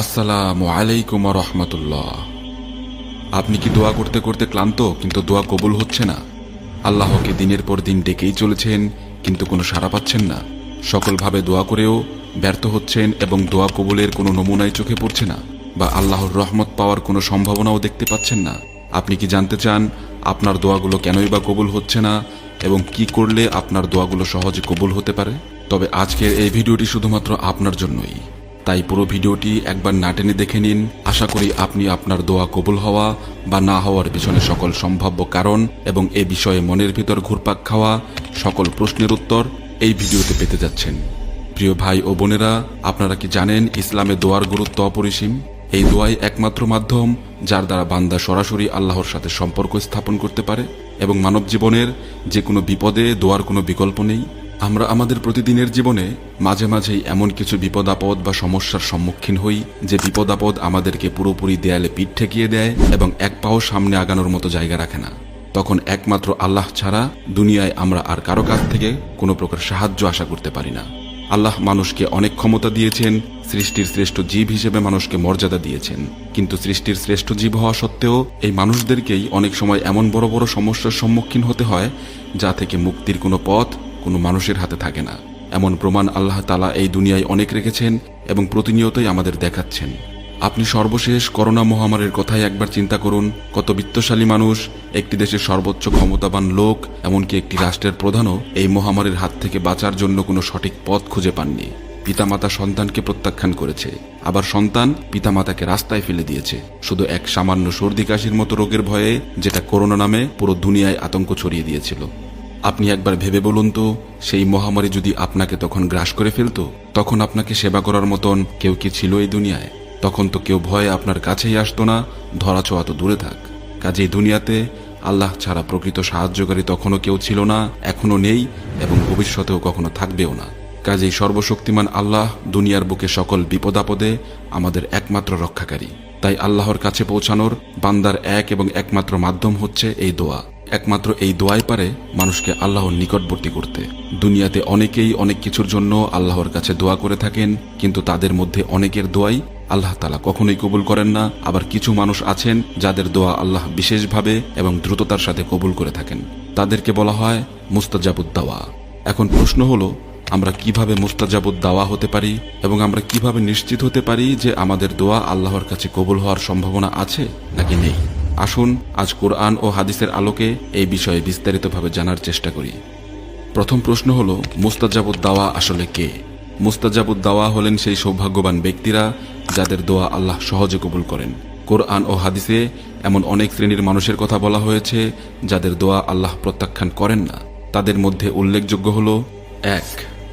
আসসালামু আলাইকুম রহমতুল্লাহ। আপনি কি দোয়া করতে করতে ক্লান্ত, কিন্তু দোয়া কবুল হচ্ছে না? আল্লাহকে দিনের পর দিন ডেকেই চলেছেন, কিন্তু কোনো সাড়া পাচ্ছেন না। সকলভাবে দোয়া করেও ব্যর্থ হচ্ছেন এবং দোয়া কবুলের কোনো নমুনাই চোখে পড়ছে না, বা আল্লাহর রহমত পাওয়ার কোনো সম্ভাবনাও দেখতে পাচ্ছেন না। আপনি কি জানতে চান আপনার দোয়াগুলো কেনই বা কবুল হচ্ছে না, এবং কি করলে আপনার দোয়াগুলো সহজে কবুল হতে পারে? তবে আজকের এই ভিডিওটি শুধুমাত্র আপনার জন্যই। তাই পুরো ভিডিওটি একবার না টেনে দেখে নিন। আশা করি আপনি আপনার দোয়া কবুল হওয়া বা না হওয়ার পিছনে সকল সম্ভাব্য কারণ এবং এ বিষয়ে মনের ভিতর ঘুরপাক খাওয়া সকল প্রশ্নের উত্তর এই ভিডিওতে পেতে যাচ্ছেন। প্রিয় ভাই ও বোনেরা, আপনারা কি জানেন ইসলামে দোয়ার গুরুত্ব অপরিসীম? এই দোয়াই একমাত্র মাধ্যম যার দ্বারা বান্দা সরাসরি আল্লাহর সাথে সম্পর্ক স্থাপন করতে পারে এবং মানব জীবনের যে কোনো বিপদে দোয়ার কোনো বিকল্প নেই। আমরা আমাদের প্রতিদিনের জীবনে মাঝে মাঝেই এমন কিছু বিপদ আপদ বা সমস্যার সম্মুখীন হই, যে বিপদ আপদ আমাদেরকে পুরোপুরি দেয়ালে পিঠ ঠেকিয়ে দেয় এবং এক পাও সামনে আগানোর মতো জায়গা রাখে না। তখন একমাত্র আল্লাহ ছাড়া দুনিয়ায় আমরা আর কারও কাছ থেকে কোনো প্রকার সাহায্য আশা করতে পারি না। আল্লাহ মানুষকে অনেক ক্ষমতা দিয়েছেন, সৃষ্টির শ্রেষ্ঠ জীব হিসেবে মানুষকে মর্যাদা দিয়েছেন। কিন্তু সৃষ্টির শ্রেষ্ঠ জীব হওয়া সত্ত্বেও এই মানুষদেরকেই অনেক সময় এমন বড় বড় সমস্যার সম্মুখীন হতে হয়, যা থেকে মুক্তির কোনো পথ কোনো মানুষের হাতে থাকে না। এমন প্রমাণ আল্লাহ তালা এই দুনিয়ায় অনেক রেখেছেন এবং প্রতিনিয়তই আমাদের দেখাচ্ছেন। আপনি সর্বশেষ করোনা মহামারীর কথাই একবার চিন্তা করুন, কত বিত্তশালী মানুষ, একটি দেশের সর্বোচ্চ ক্ষমতাবান লোক, এমনকি একটি রাষ্ট্রের প্রধানও এই মহামারীর হাত থেকে বাঁচার জন্য কোনো সঠিক পথ খুঁজে পাননি। পিতামাতা সন্তানকে প্রত্যাখ্যান করেছে। আবার সন্তান পিতামাতাকে রাস্তায় ফেলে দিয়েছে। শুধু এক সামান্য সর্দি কাশির মতো রোগের ভয়ে, যেটা করোনা নামে পুরো দুনিয়ায় আতঙ্ক ছড়িয়ে দিয়েছিল। আপনি একবার ভেবে বলুন তো, সেই মহামারী যদি আপনাকে তখন গ্রাস করে ফেলতো, তখন আপনাকে সেবা করার মতন কেউ কি ছিল এই দুনিয়ায়? তখন তো কেউ ভয়ে আপনার কাছেই আসতো না, ধরা ছোঁয়া তো দূরে থাক। কাজেই দুনিয়াতে আল্লাহ ছাড়া প্রকৃত সাহায্যকারী তখনও কেউ ছিল না এখনও নেই এবং ভবিষ্যতেও কখনো থাকবেও না। কাজেই সর্বশক্তিমান আল্লাহ দুনিয়ার বুকে সকল বিপদাপদে আমাদের একমাত্র রক্ষাকারী। তাই আল্লাহর কাছে পৌঁছানোর বান্দার এক এবং একমাত্র মাধ্যম হচ্ছে এই দোয়া। একমাত্র এই দোয়াই পারে মানুষকে আল্লাহর নিকটবর্তী করতে। দুনিয়াতে অনেকেই অনেক কিছুর জন্য আল্লাহর কাছে দোয়া করে থাকেন, কিন্তু তাদের মধ্যে অনেকের দোয়াই আল্লাহ তালা কখনোই কবুল করেন না। আবার কিছু মানুষ আছেন যাদের দোয়া আল্লাহ বিশেষভাবে এবং দ্রুততার সাথে কবুল করে থাকেন। তাদেরকে বলা হয় মুস্তাজাবুদ্দাওয়া। এখন প্রশ্ন হলো, আমরা কীভাবে মুস্তাজাবুদ দাওয়া হতে পারি এবং আমরা কীভাবে নিশ্চিত হতে পারি যে আমাদের দোয়া আল্লাহর কাছে কবুল হওয়ার সম্ভাবনা আছে নাকি নেই? আসুন, আজ কোরআন ও হাদিসের আলোকে এই বিষয়ে বিস্তারিতভাবে জানার চেষ্টা করি। প্রথম প্রশ্ন হল মুস্তাজাবুদ দাওয়া আসলে কে? মুস্তাজাবুদ দাওয়া হলেন সেই সৌভাগ্যবান ব্যক্তিরা যাদের দোয়া আল্লাহ সহজে কবুল করেন। কোরআন ও হাদিসে এমন অনেক শ্রেণির মানুষের কথা বলা হয়েছে যাদের দোয়া আল্লাহ প্রত্যাখ্যান করেন না। তাদের মধ্যে উল্লেখযোগ্য হল, এক,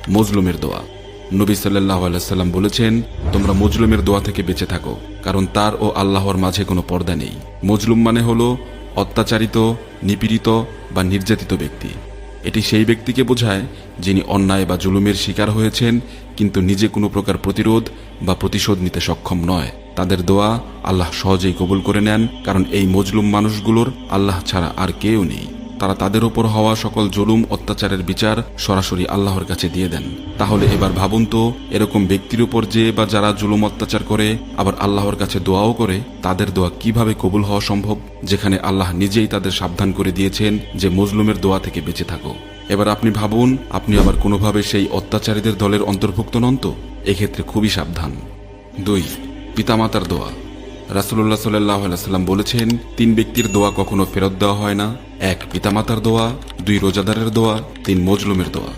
মজলুমের দোয়া। নবী সাল্লাহ আলাইসাল্লাম বলেছেন, তোমরা মজলুমের দোয়া থেকে বেঁচে থাকো, কারণ তার ও আল্লাহর মাঝে কোনো পর্দা নেই। মজলুম মানে হল অত্যাচারিত, নিপীড়িত বা নির্যাতিত ব্যক্তি। এটি সেই ব্যক্তিকে বোঝায় যিনি অন্যায় বা জুলুমের শিকার হয়েছেন, কিন্তু নিজে কোনো প্রকার প্রতিরোধ বা প্রতিশোধ নিতে সক্ষম নয়। তাদের দোয়া আল্লাহ সহজেই কবুল করে নেন, কারণ এই মজলুম মানুষগুলোর আল্লাহ ছাড়া আর কেউ নেই। তারা তাদের ওপর হওয়া সকল জুলুম, অত্যাচারের বিচার সরাসরি আল্লাহর কাছে দিয়ে দেন। তাহলে এবার ভাবুন তো, এরকম ব্যক্তির উপর যে বা যারা জুলুম, অত্যাচার করে, আবার আল্লাহর কাছে দোয়াও করে, তাদের দোয়া কীভাবে কবুল হওয়া সম্ভব? যেখানে আল্লাহ নিজেই তাদের সাবধান করে দিয়েছেন যে মজলুমের দোয়া থেকে বেঁচে থাকো। এবার আপনি ভাবুন, আপনি আবার কোনোভাবে সেই অত্যাচারীদের দলের অন্তর্ভুক্ত নন তো? এক্ষেত্রে খুবই সাবধান। দুই, পিতামাতার দোয়া। রাসুল্লাহ সাল্লাহ সাল্লাম বলেছেন, তিন ব্যক্তির দোয়া কখনো ফেরত দেওয়া হয় না। এক পিতামাতার দোয়া, দুই রোজাদারের দোয়া, তিন মজলুমের দোয়া।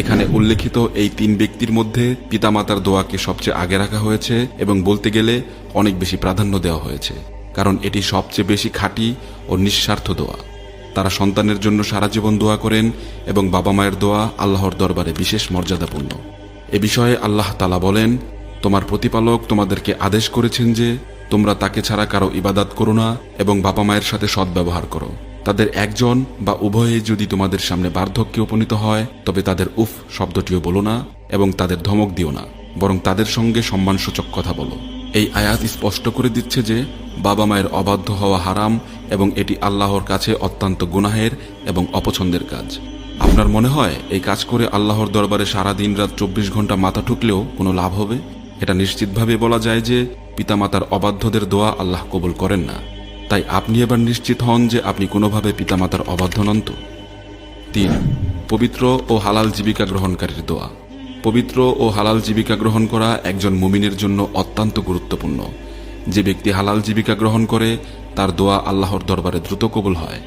এখানে উল্লেখিত এই তিন ব্যক্তির মধ্যে পিতামাতার দোয়াকে সবচেয়ে আগে রাখা হয়েছে এবং বলতে গেলে অনেক বেশি প্রাধান্য দেওয়া হয়েছে, কারণ এটি সবচেয়ে বেশি খাঁটি ও নিঃস্বার্থ দোয়া। তারা সন্তানের জন্য সারা জীবন দোয়া করেন এবং বাবা মায়ের দোয়া আল্লাহর দরবারে বিশেষ মর্যাদাপূর্ণ। এ বিষয়ে আল্লাহ তালা বলেন, তোমার প্রতিপালক তোমাদেরকে আদেশ করেছেন যে তোমরা তাকে ছাড়া কারও ইবাদাত করো না এবং বাবা মায়ের সাথে সদ্ব্যবহার করো। তাদের একজন বা উভয়ে যদি তোমাদের সামনে বার্ধক্যে উপনীত হয়, তবে তাদের উফ শব্দটিও বলো না এবং তাদের ধমক দিও না, বরং তাদের সঙ্গে সম্মানসূচক কথা বলো। এই আয়াত স্পষ্ট করে দিচ্ছে যে, বাবা মায়ের অবাধ্য হওয়া হারাম এবং এটি আল্লাহর কাছে অত্যন্ত গুনাহের এবং অপছন্দের কাজ। আপনার মনে হয় এই কাজ করে আল্লাহর দরবারে সারা দিন রাত চব্বিশ ঘণ্টা মাথা ঠুকলেও কোনো লাভ হবে? এটা নিশ্চিতভাবে বলা যায় যে পিতামাতার অবাধ্যদের দোয়া আল্লাহ কবুল করেন না। তাই আপনি এবার নিশ্চিত হন যে আপনি কোনোভাবে পিতামাতার অবাধ্য নন তো। তিন, পবিত্র ও হালাল জীবিকা গ্রহণকারীর দোয়া। পবিত্র ও হালাল জীবিকা গ্রহণ করা একজন মুমিনের জন্য অত্যন্ত গুরুত্বপূর্ণ। যে ব্যক্তি হালাল জীবিকা গ্রহণ করে, তার দোয়া আল্লাহর দরবারে দ্রুত কবুল হয়।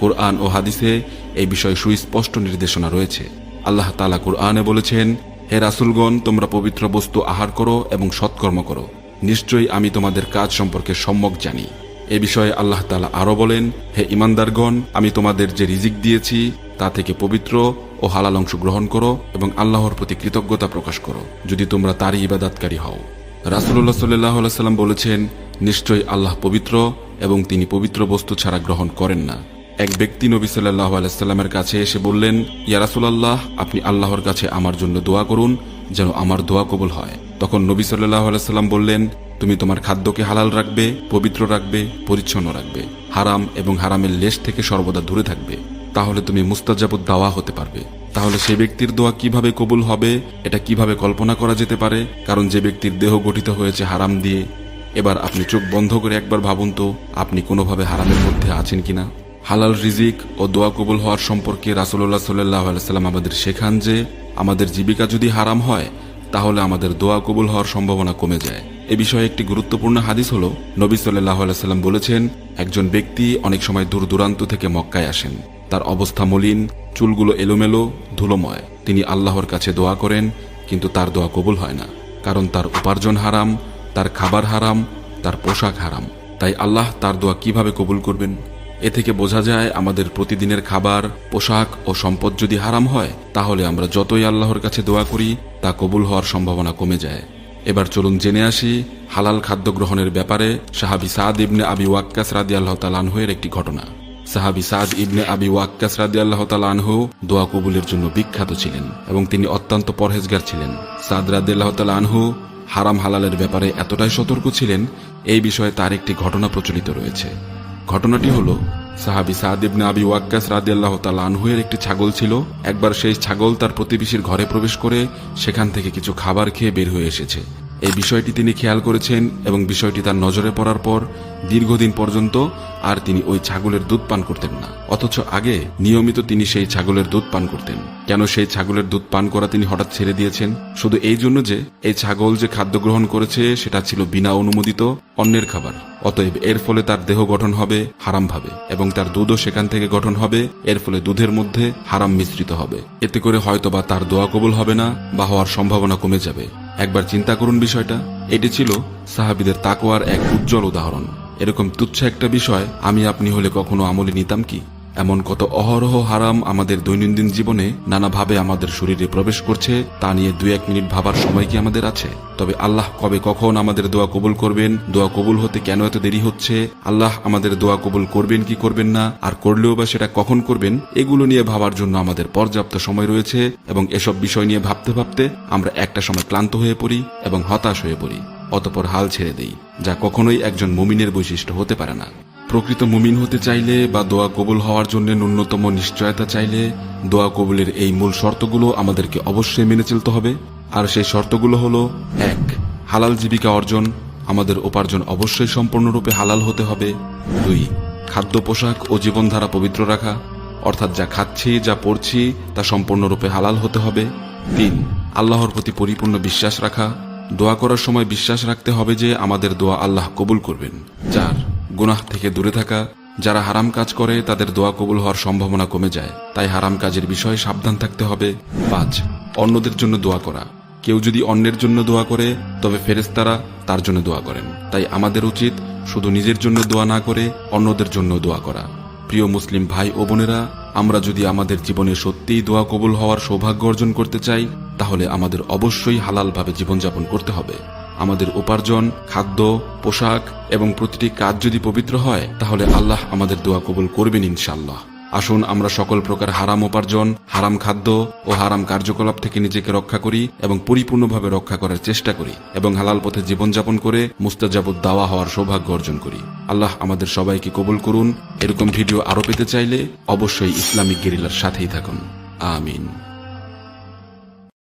কোরআন ও হাদিসে এই বিষয়ে সুস্পষ্ট নির্দেশনা রয়েছে। আল্লাহ তালা কোরআনে বলেছেন হে রাসুলগণ, তোমরা পবিত্র বস্তু আহার করো এবং সৎকর্ম করো। নিশ্চয়ই আমি তোমাদের কাজ সম্পর্কে সম্যক জানি। এ বিষয়ে আল্লাহ তালা আরও বলেন, হে ইমানদারগণ আমি তোমাদের যে রিজিক দিয়েছি, তা থেকে পবিত্র ও হালাল অংশ গ্রহণ করো এবং আল্লাহর প্রতি কৃতজ্ঞতা প্রকাশ করো, যদি তোমরা তারই ইবাদাতকারী হও। রাসুল্লাহ সাল্লাহ সাল্লাম বলেছেন, নিশ্চয়ই আল্লাহ পবিত্র এবং তিনি পবিত্র বস্তু ছাড়া গ্রহণ করেন না। এক ব্যক্তি নবী সাল্লাহ আলাইস্লামের কাছে এসে বললেন, ইয়া রাসুলাল্লাহ, আপনি আল্লাহর কাছে আমার জন্য দোয়া করুন, যেন আমার দোয়া কবুল হয়। তখন নবী সাল্লাহ আলাইস্লাম বললেন, তুমি তোমার খাদ্যকে হালাল রাখবে, পবিত্র রাখবে, পরিচ্ছন্ন রাখবে। হারাম এবং হারামের লেশ থেকে সর্বদা দূরে থাকবে। তাহলে তুমি মুস্তাজাবুদ দাওয়া হতে পারবে। তাহলে সে ব্যক্তির দোয়া কীভাবে কবুল হবে, এটা কীভাবে কল্পনা করা যেতে পারে? কারণ যে ব্যক্তির দেহ গঠিত হয়েছে হারাম দিয়ে, এবার আপনি চোখ বন্ধ করে একবার ভাবুন তো, আপনি কোনোভাবে হারামের মধ্যে আছেন কিনা? হালাল রিজিক ও দোয়া কবুল হওয়ার সম্পর্কে রাসুল্লাহ সাল্লাহ আলাইসাল্লাম আমাদের শেখান যে, আমাদের জীবিকা যদি হারাম হয়, তাহলে আমাদের দোয়া কবুল হওয়ার সম্ভাবনা কমে যায়। এ বিষয়ে একটি গুরুত্বপূর্ণ হাদিস হল, নবী সাল্লাহ আলাইসাল্লাম বলেছেন, একজন ব্যক্তি অনেক সময় দূর দূরান্ত থেকে মক্কায় আসেন। তার অবস্থা মলিন, চুলগুলো এলোমেলো, ধুলোময়। তিনি আল্লাহর কাছে দোয়া করেন, কিন্তু তার দোয়া কবুল হয় না। কারণ তার উপার্জন হারাম, তার খাবার হারাম, তার পোশাক হারাম। তাই আল্লাহ তার দোয়া কীভাবে কবুল করবেন? এ থেকে বোঝা যায় আমাদের প্রতিদিনের খাবার, পোশাক ও সম্পদ যদি হারাম হয়, তাহলে আমরা যতই আল্লাহর কাছে দোয়া করি, তা কবুল হওয়ার সম্ভাবনা কমে যায়। এবার চলুন জেনে আসি হালাল খাদ্য গ্রহণের ব্যাপারে সাহাবি সাদ ইবনে আবি ওয়াক্কাস রাদি আল্লাহ তালানহের একটি ঘটনা। সাহাবি সাদ ইবনে আবি ওয়াক্কাস রাদি আল্লাহ তালানহু দোয়া কবুলের জন্য বিখ্যাত ছিলেন এবং তিনি অত্যন্ত পরহেজগার ছিলেন। সাদ রাদি আল্লাহ তালানহু হারাম হালালের ব্যাপারে এতটাই সতর্ক ছিলেন, এই বিষয়ে তার একটি ঘটনা প্রচলিত রয়েছে। ঘটনাটি হলো, সাহাবি সাহাদিবনে আবি ওয়াক্কাস রাদি আল্লাহ আনহুয়ের একটি ছাগল ছিল। একবার সেই ছাগল তার প্রতিবেশীর ঘরে প্রবেশ করে সেখান থেকে কিছু খাবার খেয়ে বের হয়ে এসেছে। এই বিষয়টি তিনি খেয়াল করেছেন এবং বিষয়টি তার নজরে পড়ার পর দীর্ঘদিন পর্যন্ত আর তিনি ওই ছাগলের দুধ পান করতেন না। অথচ আগে নিয়মিত তিনি সেই ছাগলের দুধ পান করতেন। কেন সেই ছাগলের দুধ পান করা তিনি হঠাৎ ছেড়ে দিয়েছেন? শুধু এই জন্য যে এই ছাগল যে খাদ্য গ্রহণ করেছে সেটা ছিল বিনা অনুমোদিত অন্যের খাবার। অতএব এর ফলে তার দেহ গঠন হবে হারামভাবে এবং তার দুধও সেখান থেকে গঠন হবে, এর ফলে দুধের মধ্যে হারাম মিশ্রিত হবে। এতে করে হয়তোবা তার দোয়া কবুল হবে না বা হওয়ার সম্ভাবনা কমে যাবে। একবার চিন্তা করুন বিষয়টা। এটি ছিল সাহাবিদের তাকোয়ার এক উজ্জ্বল উদাহরণ। এরকম তুচ্ছ একটা বিষয় আমি আপনি হলে কখনো আমলে নিতাম কি? এমন কত অহরহ হারাম আমাদের দৈনন্দিন জীবনে নানাভাবে আমাদের শরীরে প্রবেশ করছে, তা নিয়ে দু এক মিনিট ভাবার সময় কি আমাদের আছে? তবে আল্লাহ কবে কখন আমাদের দোয়া কবুল করবেন? দোয়া কবুল হতে কেন এত দেরি হচ্ছে? আল্লাহ আমাদের দোয়া কবুল করবেন কি করবেন না? আর করলেও বা সেটা কখন করবেন? এগুলো নিয়ে ভাবার জন্য আমাদের পর্যাপ্ত সময় রয়েছে এবং এসব বিষয় নিয়ে ভাবতে ভাবতে আমরা একটা সময় ক্লান্ত হয়ে পড়ি এবং হতাশ হয়ে পড়ি। অতপর হাল ছেড়ে দেই, যা কখনোই একজন মুমিনের বৈশিষ্ট্য হতে পারে না। প্রকৃত মুমিন হতে চাইলে বা দোয়া কবুল হওয়ার জন্য ন্যূনতম নিশ্চয়তা চাইলে দোয়া কবুলের এই মূল শর্তগুলো আমাদেরকে অবশ্যই মেনে চলতে হবে। আর সেই শর্তগুলো হলো, এক, হালাল জীবিকা অর্জন। আমাদের উপার্জন অবশ্যই সম্পূর্ণরূপে হালাল হতে হবে। দুই, খাদ্য পোশাক ও জীবনধারা পবিত্র রাখা। অর্থাৎ যা খাচ্ছি, যা পড়ছি, তা সম্পূর্ণরূপে হালাল হতে হবে। তিন, আল্লাহর প্রতি পরিপূর্ণ বিশ্বাস রাখা। দোয়া করার সময় বিশ্বাস রাখতে হবে যে আমাদের দোয়া আল্লাহ কবুল করবেন। চার গুনাহ থেকে দূরে থাকা, যারা হারাম কাজ করে তাদের দোয়া কবুল হওয়ার সম্ভাবনা কমে যায়। তাই হারাম কাজের বিষয়ে সাবধান থাকতে হবে। পাঁচ, অন্যদের জন্য দোয়া করা। কেউ যদি অন্যের জন্য দোয়া করে, তবে ফেরেস্তারা তার জন্য দোয়া করেন। তাই আমাদের উচিত শুধু নিজের জন্য দোয়া না করে অন্যদের জন্য দোয়া করা। প্রিয় মুসলিম ভাই ও বোনেরা, আমরা যদি আমাদের জীবনে সত্যিই দোয়া কবুল হওয়ার সৌভাগ্য অর্জন করতে চাই, তাহলে আমাদের অবশ্যই হালালভাবে জীবনযাপন করতে হবে। আমাদের উপার্জন, খাদ্য, পোশাক এবং প্রতিটি কাজ যদি পবিত্র হয়, তাহলে আল্লাহ আমাদের দোয়া কবুল করবেন ইনশাল্লাহ আসুন আমরা সকল প্রকার হারাম উপার্জন, হারাম খাদ্য ও হারাম কার্যকলাপ থেকে নিজেকে রক্ষা করি এবং পরিপূর্ণভাবে রক্ষা করার চেষ্টা করি এবং হালাল পথে জীবনযাপন করে মুস্তাজাবুদ দাওয়া হওয়ার সৌভাগ্য অর্জন করি। আল্লাহ আমাদের সবাইকে কবুল করুন। এরকম ভিডিও আরও পেতে চাইলে অবশ্যই ইসলামিক গেরিলার সাথেই থাকুন। আমিন।